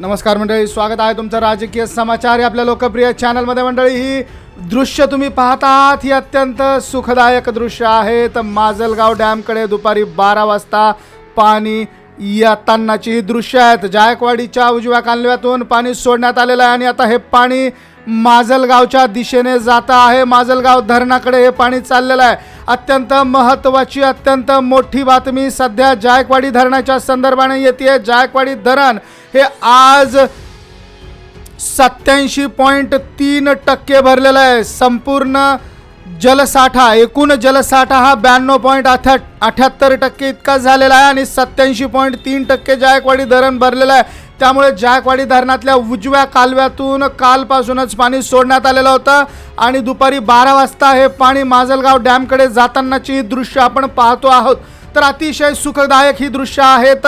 नमस्कार मंडळी स्वागत आहे तुमचं राजकीय समाचार या आपल्या लोकप्रिय चॅनलमध्ये मंडळी ही दृश्य तुम्ही पाहत आहात ही अत्यंत सुखदायक दृश्य आहेत माजलगाव डॅमकडे दुपारी बारा वाजता पाणी येतानाची ही दृश्य आहेत. जायकवाडीच्या उजव्या कालव्यातून पाणी सोडण्यात आलेलं आहे आणि आता हे पाणी माजलगावच्या दिशेने जात आहे. माजलगाव धरणाकडे हे पाणी चाललेलं आहे. अत्यंत महत्त्वाची अत्यंत मोठी बातमी सध्या जायकवाडी धरणाच्या संदर्भाने येते जायकवाडी धरण हे आज सत्याऐंशी पॉईंट तीन टक्के भरलेलं आहे. संपूर्ण जलसाठा एकूण जलसाठा हा ब्याण्णव पॉईंट अठ्या अठ्याहत्तर टक्के इतका झालेला आहे आणि सत्याऐंशी पॉईंट तीन टक्के जायकवाडी धरण भरलेलं आहे. त्यामुळे जायकवाडी धरणातल्या उजव्या कालव्यातून कालपासूनच पाणी सोडण्यात आलेलं होतं आणि दुपारी बारा वाजता हे पाणी माजलगाव डॅमकडे जातानाची ही दृश्य आपण पाहतो आहोत. तर अतिशय सुखदायक ही दृश्य आहेत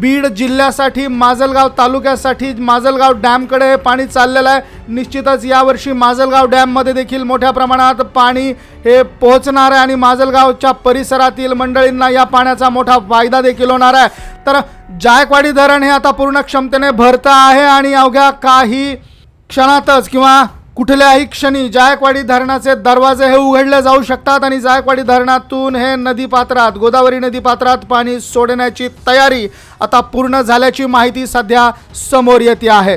बीड जिल्ह्यासाठी माजलगाव तालुक्यासाठी माजलगाव डॅमकडे हे पाणी चाललेलं आहे. निश्चितच यावर्षी माजलगाव डॅममध्ये देखील मोठ्या प्रमाणात पाणी हे पोहोचणार आहे आणि माजलगावच्या परिसरातील मंडळींना या पाण्याचा मोठा फायदा देखील होणार आहे. तर जायकवाडी धरण हे आता पूर्ण क्षमतेने भरतं आहे आणि अवघ्या काही क्षणातच किंवा कुठल्याही क्षणी जायकवाडी धरणाचे दरवाजे हे उघडले जाऊ शकतात आणि जायकवाडी धरणातून हे नदीपात्रात गोदावरी नदीपात्रात पाणी सोडण्याची तयारी आता पूर्ण झाल्याची माहिती सध्या समोर येते आहे.